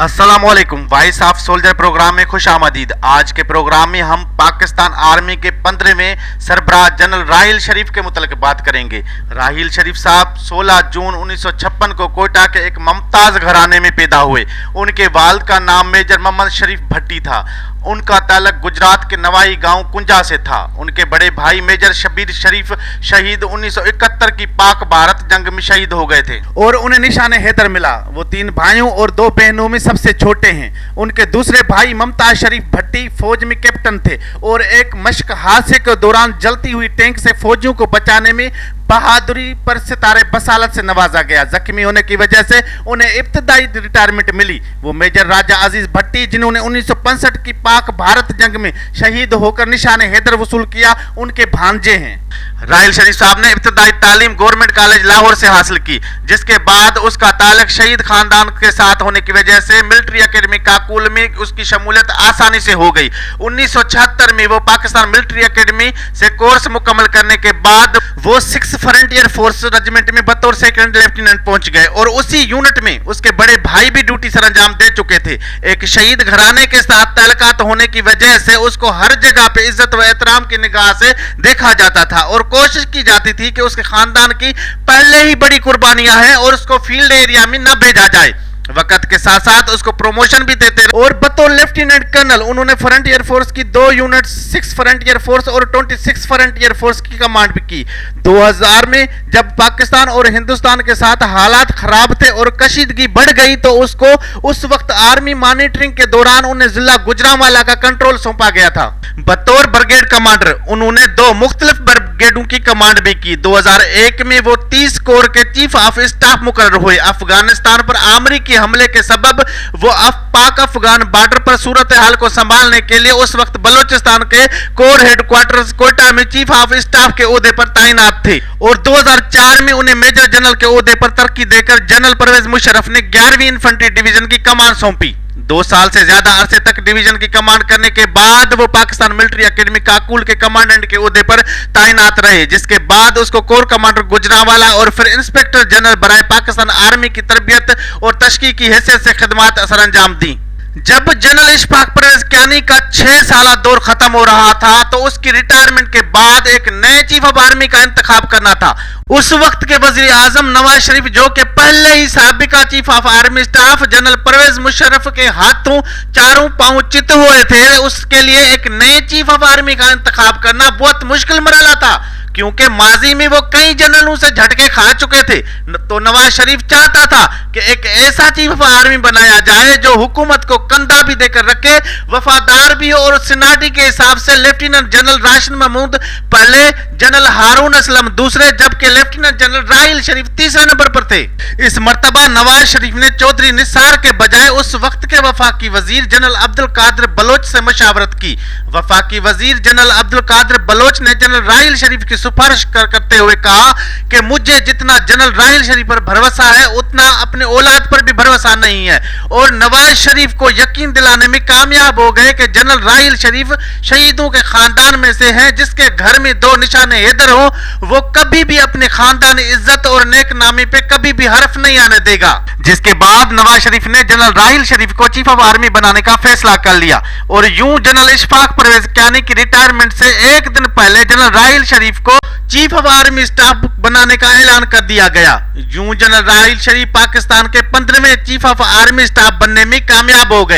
Aslam voice of soldier program में खुश आमदीद। आज के प्रोग्राम में हम पाकिस्तान आर्मी के पंद्रहवें सरबराह जनरल राहिल शरीफ के मुतलक बात करेंगे। राहिल शरीफ साहब 16 जून 1956 को कोयटा के एक मुमताज़ घराने में पैदा हुए। उनके वालद का नाम मेजर मोहम्मद शरीफ भट्टी था। उनका ताल्लक गुजरात के नवाई गाँव कुंजा से था। उनके बड़े भाई मेजर शबीर शरीफ शहीद 1971 की पाक भारत जंग में शहीद हो गए थे। और उन्हें निशान हैदर मिला। वो तीन भाइयों और दो बहनों में सबसे छोटे हैं। उनके दूसरे भाई ममताज शरीफ भट्टी फौज में कैप्टन थे और एक मश्क हादसे के दौरान जलती हुई टैंक से फौजियों को बचाने में बहादुरी पर सितारे बसालत से नवाजा गया। जख्मी होने की वजह से उन्हें इब्तदाई रिटायरमेंट मिली। वो मेजर राजा अज़ीज़ भट्टी, जिन्होंने उन्नीस की पाक भारत जंग में शहीद होकर निशान हैदर वसूल किया, उनके भांजे हैं। राहिल शरीफ साहब ने इब्तदाई तालीम गवर्नमेंट कॉलेज लाहौर से हासिल की, जिसके बाद उसका ताल्लुक शहीद खानदान के साथ होने की वजह से मिलिट्री अकेडमी काकुल में उसकी शमूलियत आसानी से हो गई। 1976 में वो पाकिस्तान मिलिट्री अकेडमी से कोर्स मुकम्मल करने के बाद वो सिक्स फ्रंटियर फोर्स रेजिमेंट में बतौर सेकंड लेफ्टिनेंट पहुँच गए और उसी यूनिट में उसके बड़े भाई भी ड्यूटी सर अंजाम दे चुके थे। एक शहीद घराने के साथ तलकात होने की वजह से उसको हर जगह पे इज़्ज़त व एहतराम की निगाह से देखा जाता था। और कोशिश की जाती थी कि उसके खानदान की पहले ही बड़ी कुर्बानियाँ हैं और उसको फ़ील्ड एरिया में न भेजा जाए। वक्त के साथ साथ उसको प्रमोशन भी देते रहे। और बतौर लेफ्टिनेंट कर्नल, उन्होंने फ्रंट एयर फोर्स की दो unit six front air force और twenty six front air force की कमांड भी की। 2000 में जब पाकिस्तान और हिंदुस्तान के साथ हालात खराब थे और कशीदगी बढ़ गई तो उसको उस वक्त आर्मी मॉनिटरिंग के दौरान उन्हें जिला गुजरावाला का कंट्रोल सौंपा गया था। बतौर ब्रिगेड कमांडर उन्होंने दो मुख्तलिफ़ ब्रिगेडों की कमांड भी की। 2001 में वो 30 कोर के चीफ ऑफ़ स्टाफ मुकर हुए। अफ़गानिस्तान पर अमरीकी हमले के सबब, वो अफ, पाक अफगान बॉर्डर पर सूरत हाल को संभालने के लिए उस वक्त बलोचिस्तान के कोर हेडक्वार्टर कोटा में चीफ ऑफ़ स्टाफ के ओहदे पर तैनात थे। और 2004 में उन्हें मेजर जनरल के ओहदे पर तरक्की देकर जनरल परवेज मुशरफ ने ग्यारहवीं इन्फेंट्री डिवीज़न की कमान सौंपी। दो साल से ज़्यादा अरसे तक डिवीज़न की कमांड करने के बाद वो पाकिस्तान मिलिट्री अकेडमी काकुल के कमांडेंट के उहदे पर तैनात रहे, जिसके बाद उसको कोर कमांडर गुजरावाला और फिर इंस्पेक्टर जनरल बनाए पाकिस्तान आर्मी की तरबियत और तश्की की हैसियत से खदमात असर अंजाम दी। जब जनरल इशफाक परवेज क्यानी का छह साल दौर खत्म हो रहा था तो उसकी रिटायरमेंट के बाद एक नए चीफ ऑफ़ आर्मी का इंतखाब करना था। उस वक्त के वज़ीर आज़म नवाज़ शरीफ, जो कि पहले ही सबका chief of army staff general Pervez Musharraf के हाथों चारों पाँव चित हुए थे, उसके लिए एक नए चीफ ऑफ़ आर्मी का इंतखाब करना बहुत मुश्किल मरला था। क्योंकि माजी में वो कई जनरलों से झटके खा चुके थे। तो नवाज़ शरीफ चाहता था कि एक ऐसा चीफ ऑफ़ आर्मी बनाया जाए जो हुकूमत को कंधा भी देकर रखे, वफादार भी हो और सिनाटी के हिसाब से लेफ्टिनेंट जनरल राशन महमूद, पहले जनरल हारून असलम, दूसरे जबकि लेफ्टिनेंट जनरल राहिल शरीफ तीसरे नंबर पर थे। इस मरतबा नवाज़ शरीफ ने चौधरी निसार के बजाय उस वक्त के वफाकी वज़ीर जनरल अब्दुल कादर बलोच से मशावरत की। वफाकी वज़ीर जनरल अब्दुल कादर बलोच ने जनरल राहिल शरीफ की सिफारिश कर, करते हुए कहा कि मुझे जितना जनरल राहिल शरीफ पर भरोसा है उतना अपने औलाद पर भी भरोसा नहीं है। और नवाज़ शरीफ को यकीन दिलाने में कामयाब हो गए कि जनरल राहिल शरीफ शहीदों के खानदान में से हैं जिसके घर में दो निशाने हैदर हो वो कभी भी अपने खानदान इज़्ज़त और नेक नामे पे कभी भी हरफ नहीं आने देगा। जिसके बाद नवाज़ शरीफ ने जनरल राहिल शरीफ को चीफ ऑफ़ आर्मी बनाने का फैसला कर लिया। और यूँ जनरल इशफाक परवेज की रिटायरमेंट से एक दिन पहले जनरल राहिल शरीफ को चीफ ऑफ़ आर्मी स्टाफ बनाने का ऐलान कर दिया गया। यूँ जनरल राहिल शरीफ पाकिस्तान के पंद्रहवें चीफ ऑफ़ आर्मी स्टाफ बनने में कामयाब हो गए।